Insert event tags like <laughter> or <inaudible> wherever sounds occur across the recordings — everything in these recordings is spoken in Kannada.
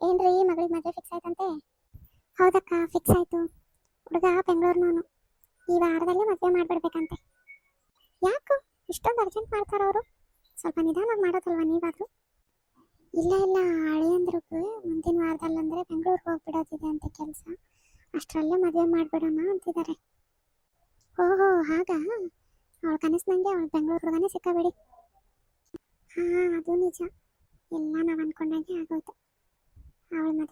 ಏನ್ರಿ ಮಗಳಿಗೆ ಮದುವೆ ಫಿಕ್ಸ್ ಆಯ್ತಂತೆ? ಹೌದಕ್ಕ ಫಿಕ್ಸ್ ಆಯ್ತು. ಹುಡುಗ ಬೆಂಗಳೂರಿನವನು. ಈ ವಾರದಲ್ಲಿ ಮದುವೆ ಮಾಡ್ಬಿಡ್ಬೇಕಂತೆ. ಯಾಕೆ ಇಷ್ಟೊಂದು ಅರ್ಜೆಂಟ್ ಮಾಡ್ತಾರ ಅವರು? ಸ್ವಲ್ಪ ನಿಧಾನವಾಗಿ ಮಾಡೋದಲ್ವಾ ನೀವಾದ್ರು? ಇಲ್ಲ ಇಲ್ಲ ಹಳೆಯಂದ್ರಿಗೆ ಮುಂದಿನ ವಾರದಲ್ಲಿ ಅಂದ್ರೆ ಬೆಂಗಳೂರಿಗೆ ಹೋಗ್ಬಿಡೋದಿದೆ ಅಂತ ಕೆಲಸ. ಅಷ್ಟರಲ್ಲೇ ಮದುವೆ ಮಾಡ್ಬಿಡೋಣ ಅಂತಿದ್ದಾರೆ ಓಹೋ, ಹಾಗಾ? ಅವಳ ಕನಸಿನಂಗೆ ಅವಳು ಬೆಂಗಳೂರು ಹುಡುಗನೇ ಸಿಕ್ಕಬೇಡಿ. ಹಾಂ, ಅದು ನಿಜ. ಎಲ್ಲ ನಾವು ಅವಳು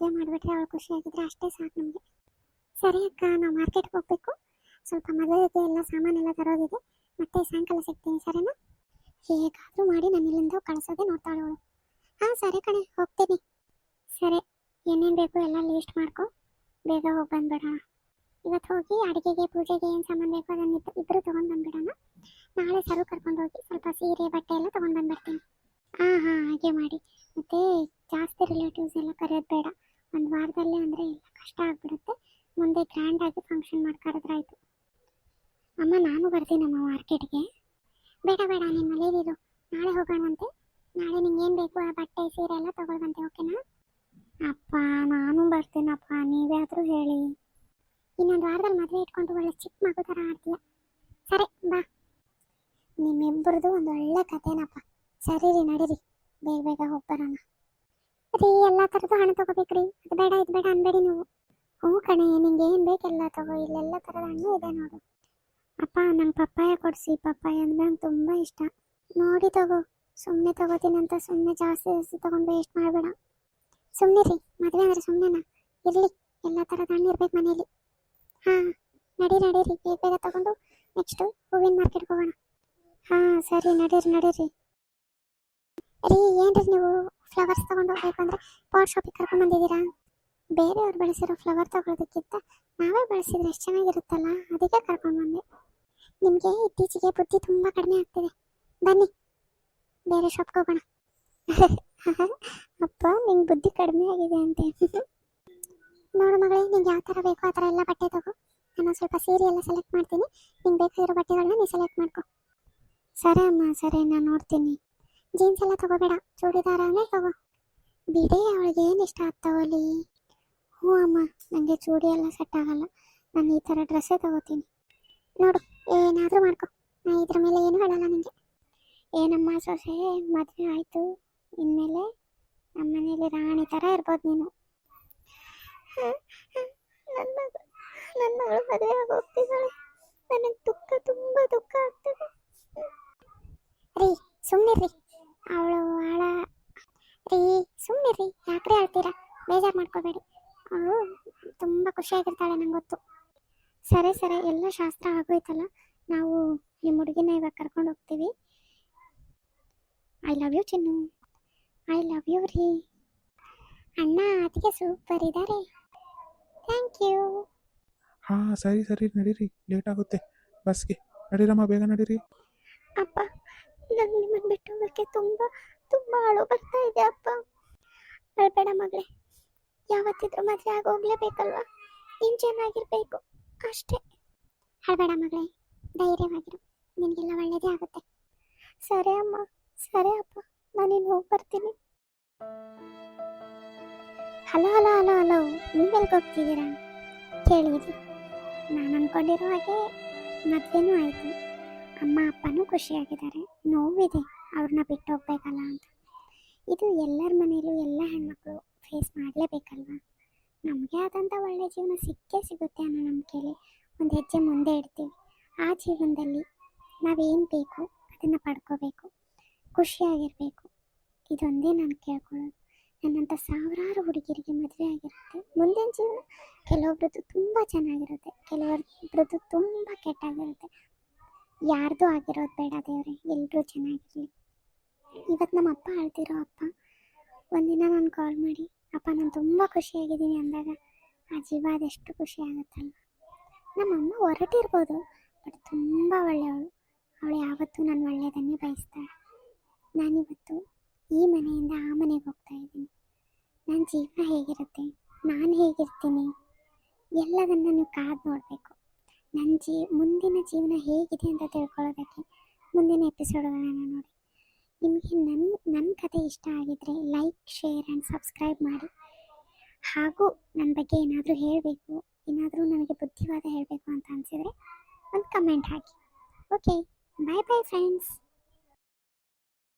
ಮದುವೆ ಮಾಡಿಬಿಟ್ರೆ ಅವಳು ಖುಷಿಯಾಗಿದ್ರೆ ಅಷ್ಟೇ ಸಾಕು ನಮಗೆ. ಸರಿ ಅಕ್ಕ, ನಾವು ಮಾರ್ಕೆಟ್ಗೆ ಹೋಗ್ಬೇಕು. ಸ್ವಲ್ಪ ಮದುವೆಗೆ ಎಲ್ಲ ಸಾಮಾನೆಲ್ಲ ತರೋದಿದೆ. ಮತ್ತೆ ಸಾಯಂಕಾಲ ಸಿಗ್ತೀನಿ, ಸರಿನಾ? ಹೇಗಾದರೂ ಮಾಡಿ ನಾನು ಇಲ್ಲಿಂದ ಕಳಿಸೋದೆ ನೋಡ್ತಾಳೆ ಅವಳು. ಹಾಂ, ಸರಿ ಕಣೆ, ಹೋಗ್ತೀನಿ. ಸರಿ, ಏನೇನು ಬೇಕು ಎಲ್ಲ ಲೀಸ್ಟ್ ಮಾಡ್ಕೊ. ಬೇಗ ಹೋಗಿ ಬಂದ್ಬಿಡೋಣ. ಇವತ್ತು ಹೋಗಿ ಅಡುಗೆಗೆ, ಪೂಜೆಗೆ ಏನು ಸಾಮಾನು ಬೇಕು ಅದನ್ನ ಇಬ್ಬ- ಇಬ್ರು ತೊಗೊಂಡು ಬಂದ್ಬಿಡೋಣ. ನಾಳೆ ಸರು ಕರ್ಕೊಂಡು ಹೋಗಿ ಸ್ವಲ್ಪ ಸೀರೆ, ಬಟ್ಟೆ ಎಲ್ಲ ತೊಗೊಂಡು ಬಂದ್ಬಿಡ್ತೀನಿ. ಹಾಂ ಹಾಂ, ಹಾಗೆ ಮಾಡಿ. ಮತ್ತೆ ಜಾಸ್ತಿ ರಿಲೇಟಿವ್ಸ್ ಎಲ್ಲ ಕರೆಯೋದು ಬೇಡ. ಒಂದು ವಾರದಲ್ಲಿ ಅಂದರೆ ಎಲ್ಲ ಕಷ್ಟ ಆಗ್ಬಿಡುತ್ತೆ. ಮುಂದೆ ಗ್ರ್ಯಾಂಡಾಗಿ ಫಂಕ್ಷನ್ ಮಾಡ್ಕೊಡೋದ್ರಾಯ್ತು ಅಮ್ಮ, ನಾನು ಬರ್ತೀನಮ್ಮ ಮಾರ್ಕೆಟ್ಗೆ ಬೇಡ ಬೇಡ ನಿಮ್ಮ ಮನೇಲಿರು ನಾಳೆ ಹೋಗೋಣಂತೆ. ನಾಳೆ ನಿಂಗೆ ಏನು ಬೇಕು, ಆ ಬಟ್ಟೆ, ಸೀರೆ ಎಲ್ಲ ತೊಗೊಳ್ಬಂತೆ ಓಕೆನಾ ಅಪ್ಪ, ನಾನು ಬರ್ತೀನಪ್ಪ, ನೀವೇ ಆದರೂ ಹೇಳಿ. ಇನ್ನೊಂದು ವಾರದಲ್ಲಿ ಮದುವೆ ಇಟ್ಕೊಂಡು ಒಳ್ಳೆ ಚಿಕ್ಕ ಮಗು ಥರ ಆಡ್ತೀಯ. ಸರಿ, ಬಾ. ನಿಮ್ಮಿಬ್ಬರದು ಒಂದು ಒಳ್ಳೆ ಕಥೆನಪ್ಪ. ಸರಿ ರೀ, ನಡೀರಿ. ಬೇಗ ಬೇಗ ಹೋಗಿ ರೀ ಎಲ್ಲ ಥರದ್ದು ಹಣ ತಗೋಬೇಕ್ರಿ. ಅದು ಬೇಡ, ಇದು ಬೇಡ ಅನ್ಬೇಡಿ ನೀವು. ಹ್ಞೂ ಕಣೆ, ನಿಂಗೆ ಏನು ಬೇಕೆಲ್ಲ ತಗೋ. ಇಲ್ಲೆಲ್ಲ ಥರದ ಹಣ್ಣು ಇದೆ ನೋಡು. ಅಪ್ಪ, ನಂಗೆ ಪಪ್ಪಾಯ ಕೊಡಿಸಿ. ಪಪ್ಪಾಯ ಅಂದ್ರೆ ನಂಗೆ ತುಂಬ ಇಷ್ಟ. ನೋಡಿ ತಗೋ. ಸುಮ್ಮನೆ ತಗೋತೀನಂತ ಸುಮ್ಮನೆ ಜಾಸ್ತಿ ಜಾಸ್ತಿ ತಗೊಂಡು ವೇಸ್ಟ್ ಮಾಡಬೇಡ. ಸುಮ್ಮನೆ ರೀ ಮದುವೆ ಅಂದರೆ ಸುಮ್ಮನೆನಾ ಇರಲಿ. ಎಲ್ಲ ಥರದ ಹಣ್ಣು ಇರ್ಬೇಕು ಮನೇಲಿ. ಹಾಂ ನಡಿ ನಡೀರಿ. ಬೇಗ ಬೇಗ ತಗೊಂಡು ನೆಕ್ಸ್ಟು ಹೂವಿನ ಮಾರ್ಕೆಟ್ಗೆ ಹೋಗೋಣ. ಹಾಂ, ಸರಿ, ನಡೀರಿ ನಡೀರಿ. ರೀ, ಏನ್ರಿ ನೀವು? ಫ್ಲವರ್ಸ್ ತಗೊಂಡು ಹೋಗ್ಬೇಕು ಅಂದರೆ ಪಾಟ್ ಶಾಪಿಗೆ ಕರ್ಕೊಂಡು ಬಂದಿದ್ದೀರಾ? ಬೇರೆಯವ್ರು ಬೆಳೆಸಿರೋ ಫ್ಲವರ್ ತಗೊಳ್ಳೋದಕ್ಕಿಂತ ನಾವೇ ಬೆಳೆಸಿದ್ರೆ ಎಷ್ಟು ಚೆನ್ನಾಗಿರುತ್ತಲ್ಲ? ಅದಕ್ಕೆ ಕರ್ಕೊಂಡು ಬಂದೆ. ನಿಮಗೆ ಇತ್ತೀಚೆಗೆ ಬುದ್ಧಿ ತುಂಬ ಕಡಿಮೆ ಆಗ್ತಿದೆ. ಬನ್ನಿ, ಬೇರೆ ಶಾಪ್ಗೆ ಹೋಗೋಣ. <laughs> ಅಪ್ಪ, ನಿಂಗೆ ಬುದ್ಧಿ ಕಡಿಮೆ ಆಗಿದೆ ಅಂತೆ. <laughs> ನೋಡು ಮಗಳೇ, ನಿಂಗೆ ಯಾವ ಥರ ಬೇಕೋ ಆ ಥರ ಎಲ್ಲ ಬಟ್ಟೆ ತಗೋ. ನಾನು ಸ್ವಲ್ಪ ಸೀರೆ ಎಲ್ಲ ಸೆಲೆಕ್ಟ್ ಮಾಡ್ತೀನಿ. ನಿಂಗೆ ಬೇಕಾಗಿರೋ ಬಟ್ಟೆಗಳನ್ನ ನೀ ಸೆಲೆಕ್ಟ್ ಮಾಡ್ಕೊ. ಸರಿ ಅಮ್ಮ, ಸರಿ, ನಾನು ನೋಡ್ತೀನಿ. ಜೀನ್ಸ್ ಎಲ್ಲ ತಗೋಬೇಡ. ಚೂಡಿದಾರನೇ ತಗೋ. ಬಿಡಿ, ಅವಳಿಗೆ ಏನು ಇಷ್ಟ ಆಗ್ತಾವಲ್ಲಿ ಹ್ಞೂ ಅಮ್ಮ ನನಗೆ ಚೂಡಿ ಎಲ್ಲ ಸೆಟ್ ಆಗಲ್ಲ. ನಾನು ಈ ಥರ ಡ್ರೆಸ್ಸೇ ತಗೋತೀನಿ. ನೋಡು, ಏನಾದರೂ ಮಾಡ್ಕೊ. ನಾ ಇದ್ರ ಮೇಲೆ ಏನು ಹೇಳಲ್ಲ ನಿಮಗೆ ಏನಮ್ಮ ಸೊಸೆ, ಮದುವೆ ಆಯಿತು. ಇನ್ಮೇಲೆ ನಮ್ಮ ಮನೇಲಿ ರಾಣಿ ಥರ ಇರ್ಬೋದು ನೀನು. ನನ್ನ ಮಗಳು ನನ್ನ ಮಗಳು ಮದುವೆ ಹೋಗ್ತಿದ್ದಾಳೆ. ನನಗೆ ದುಃಖ, ತುಂಬ ದುಃಖ ಆಗ್ತದೆ. ರೀ ಸುಮ್ಮನೆ ರೀ ಅವಳು ಆಳ ರೀ ಸುಮ್ಮನೆ ಯಾಕ್ರೆ ಬೇಜಾರ್ ಬೇಜಾರು ಮಾಡ್ಕೋಬೇಡಿ. ಅವಳು ತುಂಬ ಖುಷಿಯಾಗಿರ್ತಾಳೆ ನಂಗೆ ಗೊತ್ತು. ಸರಿ ಸರಿ ಎಲ್ಲ ಶಾಸ್ತ್ರ ಆಗೋಯ್ತಲ್ಲ ನಾವು ನಿಮ್ಮ ಹುಡುಗಿನ ಇವಾಗ ಕರ್ಕೊಂಡು ಹೋಗ್ತೀವಿ. ಐ ಲವ್ ಯು ಚಿನ್ನು. ಐ ಲವ್ ಯು ರೀ. ಅಣ್ಣ ಅದಕ್ಕೆ ಸೂಪರ್ ಇದ್ದಾರೆ ಥ್ಯಾಂಕ್ ಯು ಹಾಂ ಸರಿ ಸರಿ ನಡೀರಿ ಲೇಟ್ ಆಗುತ್ತೆ. ಬಸ್ಗೆ. ನಡೀರಮ್ಮ ಬೇಗ ನಡೀರಿ. ಅಪ್ಪ ನಂಗೆ ನಿಮ್ಮನ್ನು ಬಿಟ್ಟು ಹೋಗೋಕ್ಕೆ ತುಂಬ ತುಂಬ ಅಳು ಬರ್ತಾ ಇದೆ ಅಪ್ಪ. ಅಳ್ಬೇಡ ಮಗಳೇ. ಯಾವತ್ತಿದ್ರೂ ಮದುವೆ ಆಗೋಗ್ಲೇಬೇಕಲ್ವಾ ನೀನು ಚೆನ್ನಾಗಿರ್ಬೇಕು. ಅಷ್ಟೇ. ಅಳ್ಬೇಡ ಮಗಳೇ. ಧೈರ್ಯವಾಗಿರು. ನಿನಗೆಲ್ಲ ಒಳ್ಳೇದೇ ಆಗುತ್ತೆ. ಸರಿ ಅಮ್ಮ. ಸರಿ ಅಪ್ಪ. ನಾನಿನ್ ಹೋಗಿ ಬರ್ತೀನಿ. Hello hello hello hello. ನೀವೆಲ್ಗೆ ಹೋಗ್ತಿದ್ದೀರಾ? ಕೇಳಿದ್ರಿ ನಾನು ಅಂದ್ಕೊಂಡಿರೋ ಹಾಗೆ ಮದುವೆನೂ ಆಯಿತು. ಅಮ್ಮ, ಅಪ್ಪನೂ ಖುಷಿಯಾಗಿದ್ದಾರೆ. ನೋವಿದೆ. ಅವ್ರನ್ನ ಬಿಟ್ಟು ಹೋಗ್ಬೇಕಲ್ಲ ಅಂತ. ಇದು ಎಲ್ಲರ ಮನೆಯಲ್ಲೂ ಎಲ್ಲ ಹೆಣ್ಮಕ್ಳು ಫೇಸ್ ಮಾಡಲೇಬೇಕಲ್ವಾ? ನಮಗೆ ಆದಂಥ ಒಳ್ಳೆಯ ಜೀವನ ಸಿಕ್ಕೇ ಸಿಗುತ್ತೆ ಅನ್ನೋ ನಂಬಿಕೆಯಲ್ಲಿ ಒಂದು ಹೆಜ್ಜೆ ಮುಂದೆ ಇಡ್ತೀವಿ. ಆ ಜೀವನದಲ್ಲಿ ನಾವೇನು ಬೇಕು ಅದನ್ನು ಪಡ್ಕೋಬೇಕು. ಖುಷಿಯಾಗಿರಬೇಕು. ಇದೊಂದೇ ನಾನು ಕೇಳ್ಕೊಳ್ಳೋದು. ನನ್ನಂಥ ಸಾವಿರಾರು ಹುಡುಗಿಯರಿಗೆ ಮದುವೆ ಆಗಿರುತ್ತೆ. ಮುಂದಿನ ಜೀವನ ಕೆಲವೊಬ್ರದ್ದು ತುಂಬ ಚೆನ್ನಾಗಿರುತ್ತೆ. ಕೆಲವೊಬ್ರದ್ದು ತುಂಬ ಕೆಟ್ಟಾಗಿರುತ್ತೆ. ಯಾರ್ದು ಆಗಿರೋದು ಬೇಡ ದೇವ್ರೆ. ಎಲ್ಲರೂ ಚೆನ್ನಾಗಿರಲಿ. ಇವತ್ತು ನಮ್ಮ ಅಪ್ಪ ಅಳ್ತಿರೋ ಅಪ್ಪ, ಒಂದಿನ ನಾನು ಕಾಲ್ ಮಾಡಿ, ಅಪ್ಪ, ನಾನು ತುಂಬ ಖುಷಿಯಾಗಿದ್ದೀನಿ ಅಂದಾಗ, ಆ ಜೀವ ಅದೆಷ್ಟು ಖುಷಿ ಆಗುತ್ತಲ್ವ? ನಮ್ಮಮ್ಮ ಹೊರಟಿರ್ಬೋದು ಬಟ್ ತುಂಬ ಒಳ್ಳೆಯವಳು. ಅವಳು ಯಾವತ್ತೂ ನಾನು ಒಳ್ಳೆಯದನ್ನೇ ಬಯಸ್ತಾಳೆ. ನಾನಿವತ್ತು ಈ ಮನೆಯಿಂದ ಆ ಮನೆಗೆ ಹೋಗ್ತಾ ಇದ್ದೀನಿ. ನನ್ನ ಜೀವನ ಹೇಗಿರುತ್ತೆ? ನಾನು ಹೇಗಿರ್ತೀನಿ? ಎಲ್ಲದನ್ನು ನೀವು ಕಾದು ನೋಡಬೇಕು. ನನ್ನ ಜೀ, ಮುಂದಿನ ಜೀವನ ಹೇಗಿದೆ ಅಂತ ತಿಳ್ಕೊಳ್ಳೋದಕ್ಕೆ ಮುಂದಿನ ಎಪಿಸೋಡ್ಗಳನ್ನು ನೋಡಿ. ನಿಮಗೆ ನನ್ನ ನನ್ನ ಕತೆ ಇಷ್ಟ ಆಗಿದ್ರೆ ಲೈಕ್ ಶೇರ್ ಆ್ಯಂಡ್ ಸಬ್ಸ್ಕ್ರೈಬ್ ಮಾಡಿ. ಹಾಗೂ ನನ್ನ ಬಗ್ಗೆ ಏನಾದರೂ ಹೇಳಬೇಕು, ಏನಾದರೂ ನನಗೆ ಬುದ್ಧಿವಾದ ಹೇಳಬೇಕು ಅಂತ ಅನಿಸಿದರೆ ಒಂದು ಕಮೆಂಟ್ ಹಾಕಿ. Okay bye bye friends